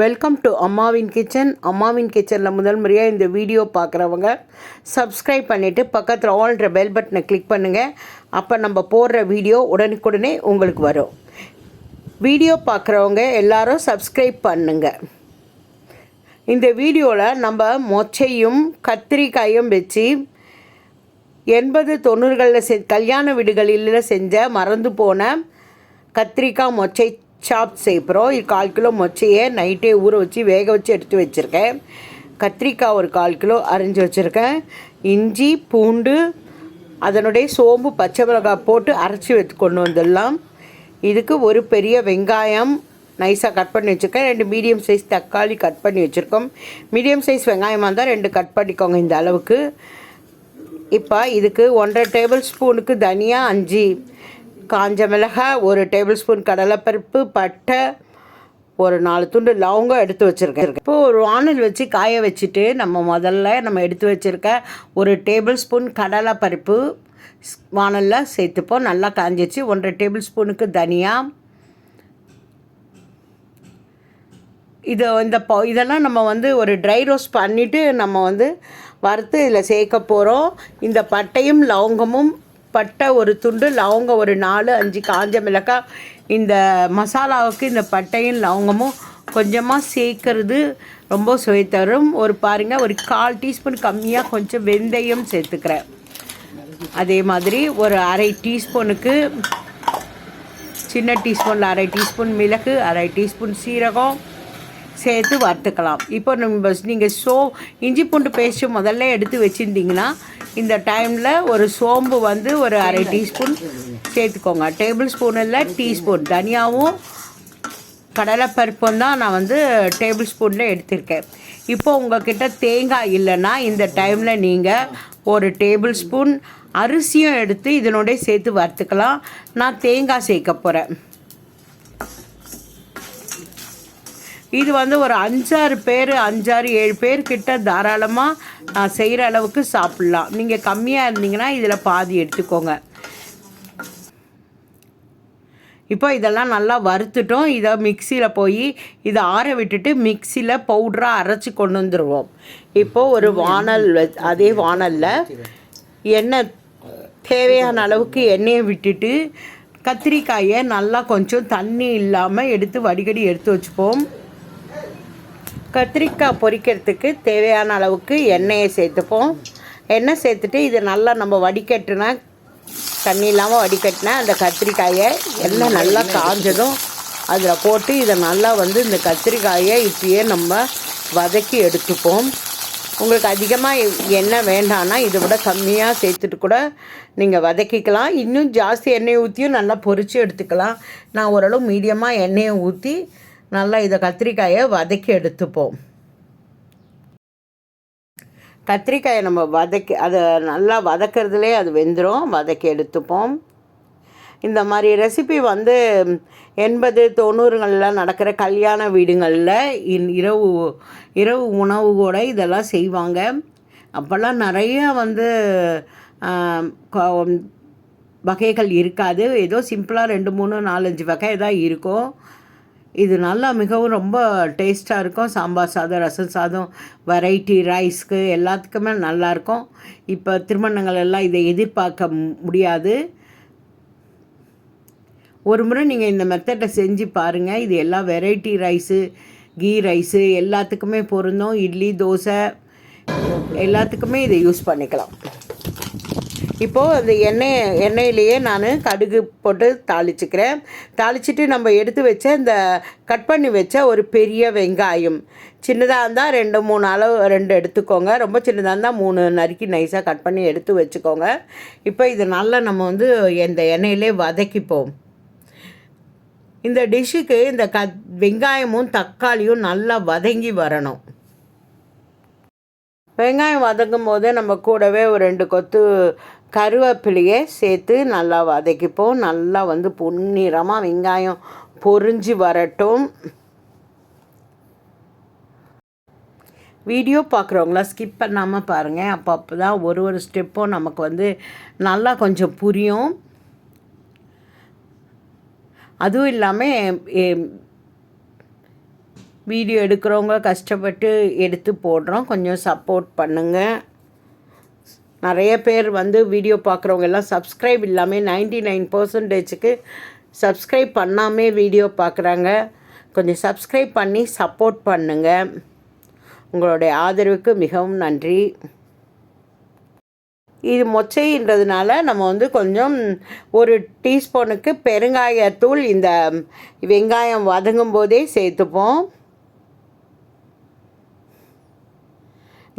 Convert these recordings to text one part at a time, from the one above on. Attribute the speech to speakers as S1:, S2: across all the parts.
S1: Welcome to அம்மாவின் kitchen அம்மாவின் கிச்சனில் முதல் முறையாக இந்த வீடியோ பார்க்குறவங்க சப்ஸ்கிரைப் பண்ணிவிட்டு பக்கத்தில் ஆல்ன்ற பெல் பட்டனை கிளிக் பண்ணுங்கள் அப்போ நம்ம போடுற வீடியோ உடனுக்குடனே உங்களுக்கு வரும். வீடியோ பார்க்குறவங்க எல்லாரும் சப்ஸ்கிரைப் பண்ணுங்கள் இந்த வீடியோவில் நம்ம மொச்சையும் கத்திரிக்காயும் வச்சு எண்பது தொண்ணூறுகளில் செ கல்யாண வீடுகளில் செஞ்ச மறந்து போன கத்திரிக்காய் மொச்சை சாப் செய்கிறோம் இது கால் கிலோ மொச்சையை நைட்டே ஊற வச்சு வேக வச்சு எடுத்து வச்சுருக்கேன். கத்திரிக்காய் ஒரு கால் கிலோ அரிஞ்சு வச்சுருக்கேன். இஞ்சி பூண்டு அதனுடைய சோம்பு பச்சை மிளகாய் போட்டு அரைச்சி வச்சு கொண்டு வந்துடலாம். இதுக்கு ஒரு பெரிய வெங்காயம் நைஸாக கட் பண்ணி வச்சுருக்கேன். ரெண்டு மீடியம் சைஸ் தக்காளி கட் பண்ணி வச்சுருக்கோம். மீடியம் சைஸ் வெங்காயமாக இருந்தால் ரெண்டு கட் பண்ணிக்கோங்க இந்த அளவுக்கு. இப்போ இதுக்கு ஒன்றரை டேபிள் ஸ்பூனுக்கு தனியாக அஞ்சு காஞ்ச மிளகாய் ஒரு டேபிள் ஸ்பூன் கடலைப்பருப்பு பட்டை ஒரு நாலு துண்டு லவங்கம் எடுத்து வச்சுருக்கேன். இப்போது ஒரு வானல் வச்சு காய வச்சுட்டு நம்ம முதல்ல நம்ம எடுத்து வச்சுருக்க ஒரு டேபிள் ஸ்பூன் கடலைப்பருப்பு வானலில் சேர்த்துப்போம். நல்லா காஞ்சிச்சு. ஒன்றரை டேபிள் ஸ்பூனுக்கு தனியா இதை இந்த ப இதெல்லாம் நம்ம வந்து ஒரு ட்ரை ரோஸ்ட் பண்ணிவிட்டு நம்ம வந்து வறுத்து இதில் சேர்க்க போகிறோம் இந்த பட்டையும் லவங்கமும் பட்டை ஒரு துண்டு லவங்கம் ஒரு நாலு அஞ்சு காஞ்ச மிளகாய். இந்த மசாலாவுக்கு இந்த பட்டையும் லவங்கமும் கொஞ்சமாக சேர்க்கறது ரொம்ப சுவை தரும். ஒரு பாருங்கள் ஒரு கால் டீஸ்பூன் கம்மியாக கொஞ்சம் வெந்தயம் சேர்த்துக்கிறேன். அதே மாதிரி ஒரு அரை டீஸ்பூனுக்கு சின்ன டீஸ்பூனில் அரை டீஸ்பூன் மிளகு அரை டீஸ்பூன் சீரகம் சேர்த்து வறுத்துக்கலாம். இப்போ நம்ம நீங்கள் சோ இஞ்சி பூண்டு பேஸ்ட்டு முதல்ல எடுத்து வச்சுருந்தீங்கன்னா இந்த டைமில் ஒரு சோம்பு வந்து ஒரு அரை டீஸ்பூன் சேர்த்துக்கோங்க. டேபிள் ஸ்பூன் இல்லை டீஸ்பூன் தனியாகவும் கடலைப்பருப்பும் தான் நான் வந்து டேபிள் ஸ்பூனில் எடுத்திருக்கேன். இப்போ உங்கள்கிட்ட தேங்காய் இல்லைன்னா இந்த டைமில் நீங்கள் ஒரு டேபிள் ஸ்பூன் அரிசியும் எடுத்து இதனோடய சேர்த்து வறுத்துக்கலாம். நான் தேங்காய் சேர்க்க போகிறேன் இது வந்து ஒரு அஞ்சாறு பேர் அஞ்சாறு ஏழு பேர் கிட்ட தாராளமாக நான் செய்கிற அளவுக்கு சாப்பிட்லாம். நீங்கள் கம்மியாக இருந்தீங்கன்னா இதில் பாதி எடுத்துக்கோங்க. இப்போ இதெல்லாம் நல்லா வறுத்துட்டோம். இதை மிக்சியில் போய் இதை ஆற விட்டுட்டு மிக்சியில் பவுட்ராக அரைச்சி கொண்டு வந்துடுவோம் இப்போது ஒரு வானல் அதே வானலில் எண்ணெய் தேவையான அளவுக்கு எண்ணெயை விட்டுட்டு கத்திரிக்காயை நல்லா கொஞ்சம் தண்ணி இல்லாமல் எடுத்து வடிகடி எடுத்து வச்சுப்போம். கத்திரிக்காய் பொரிக்கிறதுக்கு தேவையான அளவுக்கு எண்ணெயை சேர்த்துப்போம். எண்ணெய் சேர்த்துட்டு இதை நல்லா நம்ம வடிகட்டினா தண்ணி இல்லாமல் வடிகட்டினா அந்த கத்திரிக்காயை எண்ணெய் நல்லா காஞ்சதும் அதில் போட்டு இதை நல்லா வந்து இந்த கத்திரிக்காயை இப்படியே நம்ம வதக்கி எடுத்துப்போம். உங்களுக்கு அதிகமாக எண்ணெய் வேண்டாம்னா இதை விட கம்மியாக சேர்த்துட்டு கூட நீங்கள் வதக்கிக்கலாம். இன்னும் ஜாஸ்தி எண்ணெயை ஊற்றியும் நல்லா பொரித்து எடுத்துக்கலாம். நான் ஓரளவு மீடியமாக எண்ணெயை ஊற்றி நல்லா இதை கத்திரிக்காயை வதக்கி எடுத்துப்போம். கத்திரிக்காயை நம்ம வதக்கி அதை நல்லா வதக்கிறதுலே அது வெந்துடும் வதக்கி எடுத்துப்போம். இந்த மாதிரி ரெசிபி வந்து எண்பது தொண்ணூறுகளில் நடக்கிற கல்யாண வீடுங்களில் இன்- இரவு இரவு உணவு கூட இதெல்லாம் செய்வாங்க. அப்போல்லாம் நிறைய வந்து வகைகள் இருக்காது. ஏதோ சிம்பிளாக ரெண்டு மூணு நாலஞ்சு வகை தான் இருக்கும். இது நல்லா மிகவும் ரொம்ப டேஸ்ட்டாக இருக்கும். சாம்பார் சாதம் ரசம் சாதம் வெரைட்டி ரைஸ்க்கு எல்லாத்துக்குமே நல்லாயிருக்கும் இப்போ திருமணங்கள் எல்லாம் இதை எதிர்பார்க்க முடியாது. ஒரு முறை நீங்கள் இந்த மெத்தடை செஞ்சு பாருங்கள் இது எல்லாம் வெரைட்டி ரைஸு கீ ரைஸு எல்லாத்துக்குமே பொருந்தும். இட்லி தோசை எல்லாத்துக்குமே இதை யூஸ் பண்ணிக்கலாம். இப்போது அந்த எண்ணெய் எண்ணெயிலேயே நான் கடுகு போட்டு தாளிச்சுக்கிறேன். தாளிச்சிட்டு நம்ம எடுத்து வச்ச இந்த கட் பண்ணி வச்ச ஒரு பெரிய வெங்காயம். சின்னதாக இருந்தால் ரெண்டு மூணு அளவு ரெண்டு எடுத்துக்கோங்க. ரொம்ப சின்னதாக இருந்தால் மூணு நறுக்கி நைஸாக கட் பண்ணி எடுத்து வச்சுக்கோங்க. இப்போ இது நல்லா நம்ம வந்து இந்த எண்ணெயிலே வதக்கிப்போம். இந்த டிஷ்ஷுக்கு இந்த க வெங்காயமும் தக்காளியும் நல்லா வதங்கி வரணும். வெங்காயம் வதங்கும் போது நம்ம கூடவே ஒரு ரெண்டு கொத்து கருவேப்பிலையை சேர்த்து நல்லா வதக்கிப்போம். நல்லா வந்து பொன்னிறமாக வெங்காயம் பொறிஞ்சு வரட்டும். வீடியோ பார்க்குறவங்களாம் ஸ்கிப் பண்ணாமல் பாருங்கள் அப்போ அப்போ தான் ஒரு ஒரு ஸ்டெப்பும் நமக்கு வந்து நல்லா கொஞ்சம் புரியும். அதுவும் இல்லாமல் வீடியோ எடுக்கிறவங்க கஷ்டப்பட்டு எடுத்து போடுறோம். கொஞ்சம் சப்போர்ட் பண்ணுங்கள் நிறைய பேர் வந்து வீடியோ பார்க்குறவங்க எல்லாம் சப்ஸ்கிரைப் இல்லாமல் நைன்டி நைன் பர்சன்டேஜுக்கு சப்ஸ்கிரைப் பண்ணாமே வீடியோ பார்க்குறாங்க. கொஞ்சம் சப்ஸ்கிரைப் பண்ணி சப்போர்ட் பண்ணுங்கள் உங்களுடைய ஆதரவுக்கு மிகவும் நன்றி. இது மொச்சைன்றதுனால நம்ம வந்து கொஞ்சம் ஒரு டீஸ்பூனுக்கு பெருங்காயத்தூள் இந்த வெங்காயம் வதங்கும் போதே சேர்த்துப்போம்.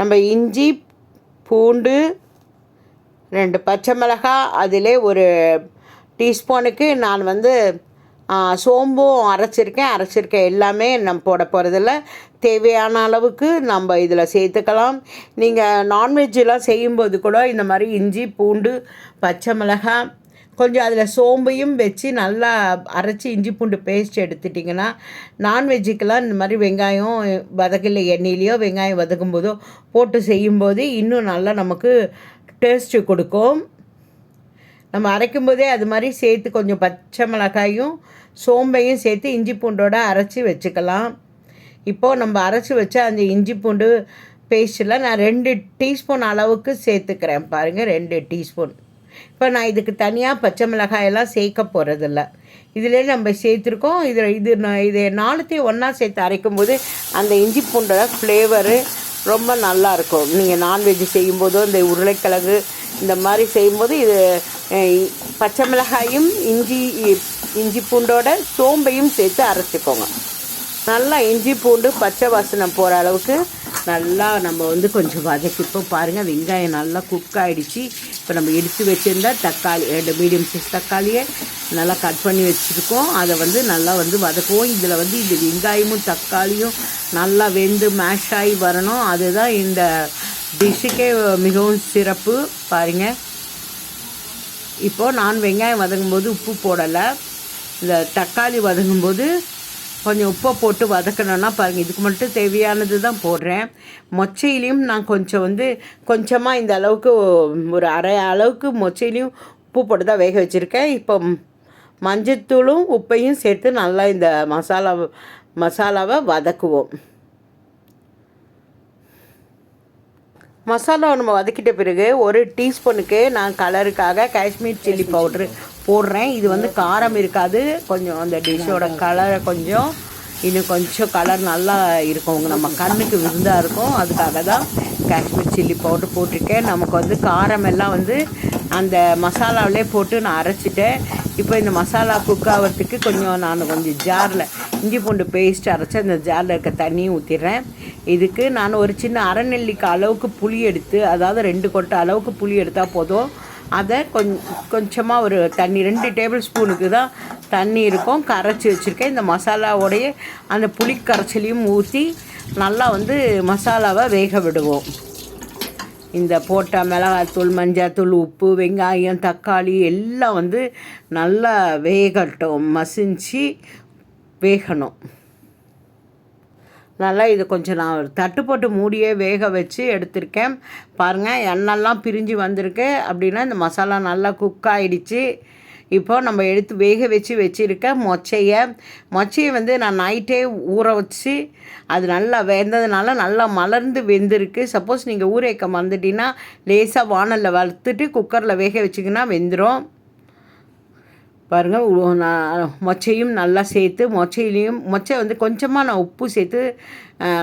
S1: நம்ம இஞ்சி பூண்டு ரெண்டு பச்சை மிளகாய் அதிலே ஒரு டீஸ்பூனுக்கு நான் வந்து சோம்பும் அரைச்சிருக்கேன். அரைச்சிருக்கேன் எல்லாமே நம்ம போட போகிறதில்ல தேவையான அளவுக்கு நம்ம இதில் சேர்த்துக்கலாம். நீங்கள் நான்வெஜ்ஜெலாம் செய்யும்போது கூட இந்த மாதிரி இஞ்சி பூண்டு பச்சை மிளகாய் கொஞ்சம் அதில் சோம்பையும் வச்சு நல்லா அரைச்சி இஞ்சி பூண்டு பேஸ்ட் எடுத்துட்டிங்கன்னா நான்வெஜ்ஜுக்கெல்லாம் இந்த மாதிரி வெங்காயம் வதக்கல எண்ணெயிலையோ வெங்காயம் வதக்கும்போதோ போட்டு செய்யும்போது இன்னும் நல்லா நமக்கு டேஸ்ட்டு கொடுக்கும். நம்ம அரைக்கும் போதே அது மாதிரி சேர்த்து கொஞ்சம் பச்சை மிளகாயும் சோம்பையும் சேர்த்து இஞ்சி பூண்டோட அரைச்சி வச்சுக்கலாம். இப்போது நம்ம அரைச்சி வச்ச அந்த இஞ்சி பூண்டு பேஸ்ட்டில் நான் ரெண்டு டீஸ்பூன் அளவுக்கு சேர்த்துக்கிறேன் பாருங்கள் ரெண்டு டீஸ்பூன். இப்போ நான் இதுக்கு தனியாக பச்சை மிளகாயெல்லாம் சேர்க்க போகிறதில்ல இதிலே நம்ம சேர்த்துருக்கோம். இது இது நான் இது நாலுத்தையும் ஒன்றா சேர்த்து அரைக்கும் போது அந்த இஞ்சி பூண்டோட ஃப்ளேவரு ரொம்ப நல்லாயிருக்கும் நீங்கள் நான்வெஜ் செய்யும்போதோ இந்த உருளைக்கிழங்கு இந்த மாதிரி செய்யும்போது இது பச்சை மிளகாயும் இஞ்சி இஞ்சி பூண்டோட சோம்பையும் சேர்த்து அரைச்சிக்கோங்க. நல்லா இஞ்சி பூண்டு பச்சை வாசனை போகிற அளவுக்கு நல்லா நம்ம வந்து கொஞ்சம் வதக்கிப்போம் பாருங்கள் வெங்காயம் நல்லா குக் ஆகிடுச்சு இப்போ நம்ம எடுத்து வச்சுருந்தா தக்காளி ரெண்டு மீடியம் சைஸ் தக்காளியை நல்லா கட் பண்ணி வச்சுருக்கோம். அதை வந்து நல்லா வந்து வதக்குவோம். இதில் வந்து இந்த வெங்காயமும் தக்காளியும் நல்லா வெந்து மேஷ் ஆகி வரணும். அதுதான் இந்த டிஷ்ஷுக்கே மிகவும் சிறப்பு. பாருங்கள் இப்போது நான் வெங்காயம் வதங்கும்போது உப்பு போடலை. இந்த தக்காளி வதங்கும்போது கொஞ்சம் உப்பை போட்டு வதக்கணும்னா பாருங்கள் இதுக்கு மட்டும் தேவையானது தான் போடுறேன். மொச்சையிலையும் நான் கொஞ்சம் வந்து கொஞ்சமாக இந்த அளவுக்கு ஒரு அரை அளவுக்கு மொச்சையிலையும் உப்பு போட்டு தான் வேக வச்சுருக்கேன். இப்போ மஞ்சத்தூளும் உப்பையும் சேர்த்து நல்லா இந்த மசாலா மசாலாவை வதக்குவோம். மசாலாவை நம்ம வதக்கிட்ட பிறகு ஒரு டீஸ்பூனுக்கு நான் கலருக்காக காஷ்மீர் சில்லி பவுட்ரு போடுறேன். இது வந்து காரம் இருக்காது. கொஞ்சம் அந்த டிஷ்ஷோட கலரை கொஞ்சம் இன்னும் கொஞ்சம் கலர் நல்லா இருக்கும். நம்ம கண்ணுக்கு விருந்தாக இருக்கும். அதுக்காக தான் காஷ்மீர் சில்லி பவுட்ரு போட்டிருக்கேன். நமக்கு வந்து காரம் எல்லாம் வந்து அந்த மசாலாவிலே போட்டு நான் அரைச்சிட்டேன். இப்போ இந்த மசாலா குக் ஆகிறதுக்கு கொஞ்சம் நான் கொஞ்சம் ஜாரில் இஞ்சி பூண்டு பேஸ்ட் அரைச்சி அந்த ஜாரில் இருக்க தண்ணியும் ஊற்றிடுறேன் இதுக்கு நான் ஒரு சின்ன அரைநெல்லிக்கு அளவுக்கு புளி எடுத்து அதாவது ரெண்டு கொட்டை அளவுக்கு புளி எடுத்தால் போதும். அதை கொஞ் கொஞ்சமாக ஒரு தண்ணி ரெண்டு டேபிள் ஸ்பூனுக்கு தான் தண்ணி இருக்கும். கரைச்சி வச்சுருக்கேன். இந்த மசாலாவோடைய அந்த புளி கரைச்சலையும் ஊற்றி நல்லா வந்து மசாலாவை வேக விடுவோம். இந்த போட்ட மிளகாத்தூள் மஞ்சாத்தூள் உப்பு வெங்காயம் தக்காளி எல்லாம் வந்து நல்லா வேகட்டும் மசிஞ்சு வேகணும். நல்லா இது கொஞ்சம் நான் தட்டு போட்டு மூடியே வேக வச்சு எடுத்திருக்கேன். பாருங்கள் எண்ணெல்லாம் பிரிஞ்சு வந்திருக்கு. அப்படின்னா இந்த மசாலா நல்லா குக் ஆகிடுச்சு இப்போது நம்ம எடுத்து வேக வச்சு வச்சுருக்க மொச்சையை மொச்சையை வந்து நான் நைட்டே ஊற வச்சு அது நல்லா வெந்ததுனால நல்லா மலர்ந்து வெந்திருக்கு. சப்போஸ் நீங்கள் ஊற வைக்க லேசாக வானலில் வறுத்துட்டு குக்கரில் வேக வச்சிங்கன்னா வெந்துடும் பாருங்கள் நான் மொச்சையும் நல்லா சேர்த்து மொச்சையிலையும் மொச்சை வந்து கொஞ்சமாக நான் உப்பு சேர்த்து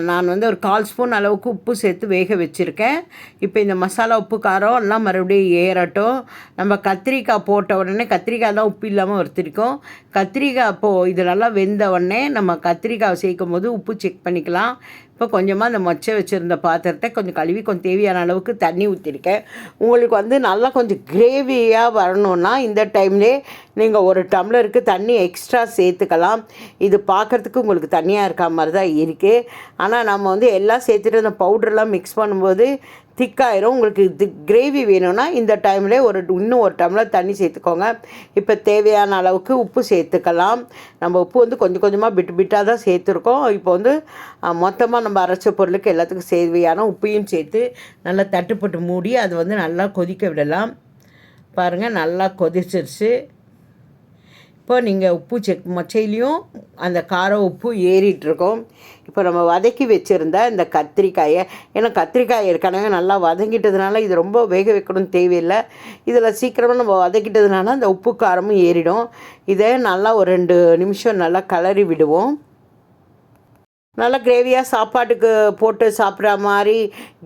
S1: நான் வந்து ஒரு கால் ஸ்பூன் அளவுக்கு உப்பு சேர்த்து வேக வச்சுருக்கேன். இப்போ இந்த மசாலா உப்பு காரம் எல்லாம் மறுபடியும் ஏறட்டும். நம்ம கத்திரிக்காய் போட்ட உடனே கத்திரிக்காய் தான் உப்பு இல்லாமல் வறுத்திருக்கோம். கத்திரிக்காய் அப்போது இது நல்லா வெந்த உடனே நம்ம கத்திரிக்காய் சேர்க்கும் போது உப்பு செக் பண்ணிக்கலாம். இப்போ கொஞ்சமாக அந்த மொச்சை வச்சுருந்த பாத்திரத்தை கொஞ்சம் கழுவி கொஞ்சம் தேவையான அளவுக்கு தண்ணி ஊற்றிருக்கேன் உங்களுக்கு வந்து நல்லா கொஞ்சம் கிரேவியாக வரணுன்னா இந்த டைம்லே நீங்கள் ஒரு டம்ளருக்கு தண்ணி எக்ஸ்ட்ரா சேர்த்துக்கலாம். இது பார்க்குறதுக்கு உங்களுக்கு தண்ணியாக இருக்க மாதிரி தான் இருக்குது ஆனால் நம்ம வந்து எல்லாம் சேர்த்துட்டு அந்த பவுடர்லாம் மிக்ஸ் பண்ணும்போது திக்காயிரும். உங்களுக்கு இது கிரேவி வேணும்னா இந்த டைமில் ஒரு இன்னும் ஒரு டம்ளர் தண்ணி சேர்த்துக்கோங்க. இப்போ தேவையான அளவுக்கு உப்பு சேர்த்துக்கலாம். நம்ம உப்பு வந்து கொஞ்சம் கொஞ்சமாக பிட்டு பிட்டாக தான் சேர்த்துருக்கோம். இப்போ வந்து மொத்தமாக நம்ம அரைச்ச பொருளுக்கு எல்லாத்துக்கும் தேவையான உப்பையும் சேர்த்து நல்லா தட்டுப்பட்டு மூடி அது வந்து நல்லா கொதிக்க விடலாம். பாருங்கள் நல்லா கொதிச்சிருச்சு. இப்போ நீங்கள் உப்பு செக் மொச்சையிலையும் அந்த காரம் உப்பு ஏறிட்டுருக்கோம். இப்போ நம்ம வதக்கி வச்சுருந்த இந்த கத்திரிக்காயை ஏன்னா கத்திரிக்காய் ஏற்கனவே நல்லா வதங்கிட்டதுனால இது ரொம்ப வேக வைக்கணும்னு தேவையில்லை. இதில் சீக்கிரமாக நம்ம வதக்கிட்டதுனால அந்த உப்பு காரமும் ஏறிடும். இதை நல்லா ஒரு ரெண்டு நிமிஷம் நல்லா கலரி விடுவோம். நல்லா கிரேவியாக சாப்பாட்டுக்கு போட்டு சாப்பிட்ற மாதிரி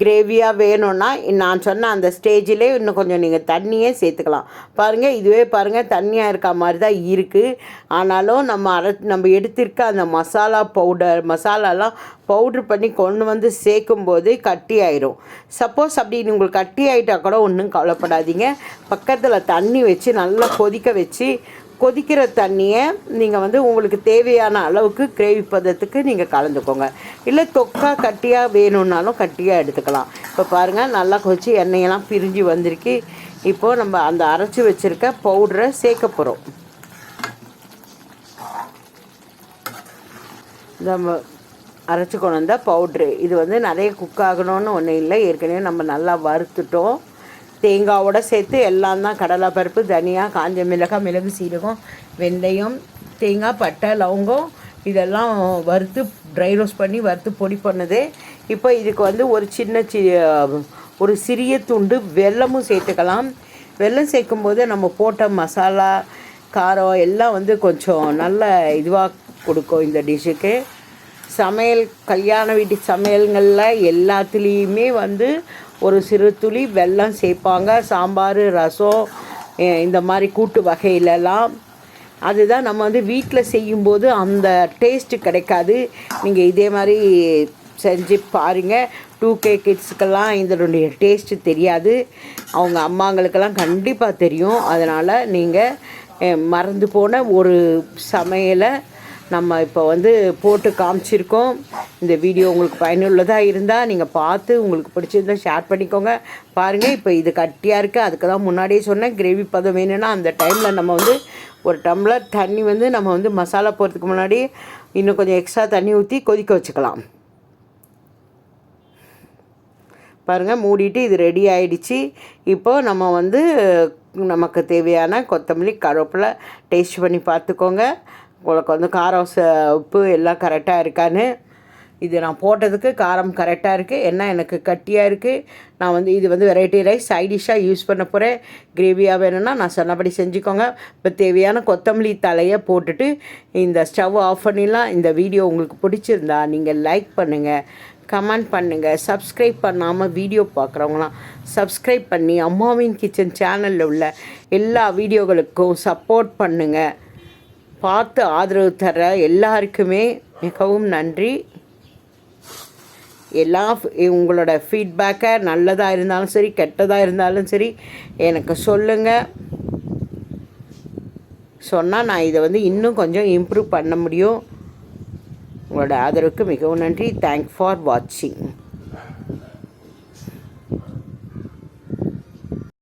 S1: கிரேவியாக வேணும்னா நான் சொன்ன அந்த ஸ்டேஜிலே இன்னும் கொஞ்சம் நீங்கள் தண்ணியே சேர்த்துக்கலாம். பாருங்கள் இதுவே பாருங்கள் தண்ணியாக இருக்க மாதிரி தான் இருக்குது ஆனாலும் நம்ம அரை நம்ம எடுத்திருக்க அந்த மசாலா பவுடர் மசாலாலாம் பவுட்ரு பண்ணி கொண்டு வந்து சேர்க்கும்போது கட்டி ஆயிரும். சப்போஸ் அப்படி உங்களுக்கு கட்டி ஆகிட்டா கூட ஒன்றும் கவலைப்படாதீங்க. பக்கத்தில் தண்ணி வச்சு நல்லா கொதிக்க வச்சு கொதிக்கிற தண்ணியை நீங்கள் வந்து உங்களுக்கு தேவையான அளவுக்கு கிரேவி பதத்துக்கு நீங்கள் கலந்துக்கோங்க. இல்லை தொக்கா கட்டியாக வேணும்னாலும் கட்டியாக எடுத்துக்கலாம். இப்போ பாருங்கள் நல்லா கொதித்து எண்ணெயெல்லாம் பிரிஞ்சு வந்திருக்கு. இப்போது நம்ம அந்த அரைச்சி வச்சுருக்க பவுடரை சேர்க்க போகிறோம் நம்ம அரைச்சி கொண்டு வந்தால் பவுட்ரு. இது வந்து நிறைய குக் ஆகணும்னு ஒன்றும் இல்லை. ஏற்கனவே நம்ம நல்லா வறுத்துட்டோம். தேங்காவோடு சேர்த்து எல்லாம் தான் கடலைப்பருப்பு தனியாக காஞ்ச மிளகாய் மிளகு சீரகம் வெந்தயம் தேங்காய் பட்டை லவங்கம் இதெல்லாம் வறுத்து ட்ரை ரோஸ்ட் பண்ணி வறுத்து பொடி பண்ணது. இப்போ இதுக்கு வந்து ஒரு சின்ன சி ஒரு சிறிய துண்டு வெல்லமும் சேர்த்துக்கலாம். வெல்லம் சேர்க்கும்போது நம்ம போட்ட மசாலா காரம் எல்லாம் வந்து கொஞ்சம் நல்ல இதுவாக கொடுக்கும் இந்த டிஷ்ஷுக்கு. சமையல் கல்யாண வீட்டு சமையல்களில் எல்லாத்துலேயுமே வந்து ஒரு சிறு துளி வெல்லம் சேர்ப்பாங்க சாம்பார் ரசம் இந்த மாதிரி கூட்டு வகையிலலாம். அதுதான் நம்ம வந்து வீட்டில் செய்யும்போது அந்த டேஸ்ட்டு கிடைக்காது. நீங்கள் இதே மாதிரி செஞ்சு பாருங்கள் டூ கே கிட்ஸுக்கெல்லாம் இதனுடைய டேஸ்ட்டு தெரியாது. அவங்க அம்மாங்களுக்கெல்லாம் கண்டிப்பாக தெரியும். அதனால் நீங்கள் மறந்து போன ஒரு சமையலை நம்ம இப்போ வந்து போட்டு காமிச்சிருக்கோம். இந்த வீடியோ உங்களுக்கு பயனுள்ளதாக இருந்தால் நீங்கள் பார்த்து உங்களுக்கு பிடிச்சிருந்தால் ஷேர் பண்ணிக்கோங்க. பாருங்கள் இப்போ இது கட்டியாக இருக்குது அதுக்கு தான் முன்னாடியே சொன்னேன் கிரேவி பதம் வேணும்னா அந்த டைமில் நம்ம வந்து ஒரு டம்ளர் தண்ணி வந்து நம்ம வந்து மசாலா போகிறதுக்கு முன்னாடி இன்னும் கொஞ்சம் எக்ஸ்ட்ரா தண்ணி ஊற்றி கொதிக்க வச்சுக்கலாம். பாருங்கள் மூடிட்டு இது ரெடி ஆகிடுச்சு இப்போது நம்ம வந்து நமக்கு தேவையான கொத்தமல்லி கருவேப்பிலை டேஸ்ட் பண்ணி பார்த்துக்கோங்க. உங்களுக்கு வந்து காரம் உப்பு எல்லாம் கரெக்டாக இருக்கான்னு. இது நான் போட்டதுக்கு காரம் கரெக்டாக இருக்குது என்ன எனக்கு கட்டியாக இருக்குது நான் வந்து இது வந்து வெரைட்டி ரைஸ் சைடிஷாக யூஸ் பண்ண போகிறேன் கிரேவியாக வேணும்னா நான் சொன்னபடி செஞ்சுக்கோங்க. இப்போ தேவையான கொத்தமல்லி தலையை போட்டுட்டு இந்த ஸ்டவ் ஆஃப் பண்ணிடலாம். இந்த வீடியோ உங்களுக்கு பிடிச்சிருந்தா நீங்கள் லைக் பண்ணுங்கள் கமெண்ட் பண்ணுங்கள் சப்ஸ்கிரைப் பண்ணாமல் வீடியோ பார்க்குறவங்களாம் சப்ஸ்கிரைப் பண்ணி அம்மாவின் கிச்சன் சேனலில் உள்ள எல்லா வீடியோகளுக்கும் சப்போர்ட் பண்ணுங்கள் பார்த்து ஆதரவு தர எல்லாருக்குமே மிகவும் நன்றி. எல்லா உங்களோட ஃபீட்பேக்கை நல்லதாக இருந்தாலும் சரி கெட்டதாக இருந்தாலும் சரி எனக்கு சொல்லுங்கள் சொன்னால் நான் இதை வந்து இன்னும் கொஞ்சம் இம்ப்ரூவ் பண்ண முடியும். உங்களோட ஆதரவுக்கு மிகவும் நன்றி. தேங்க் ஃபார் வாட்சிங்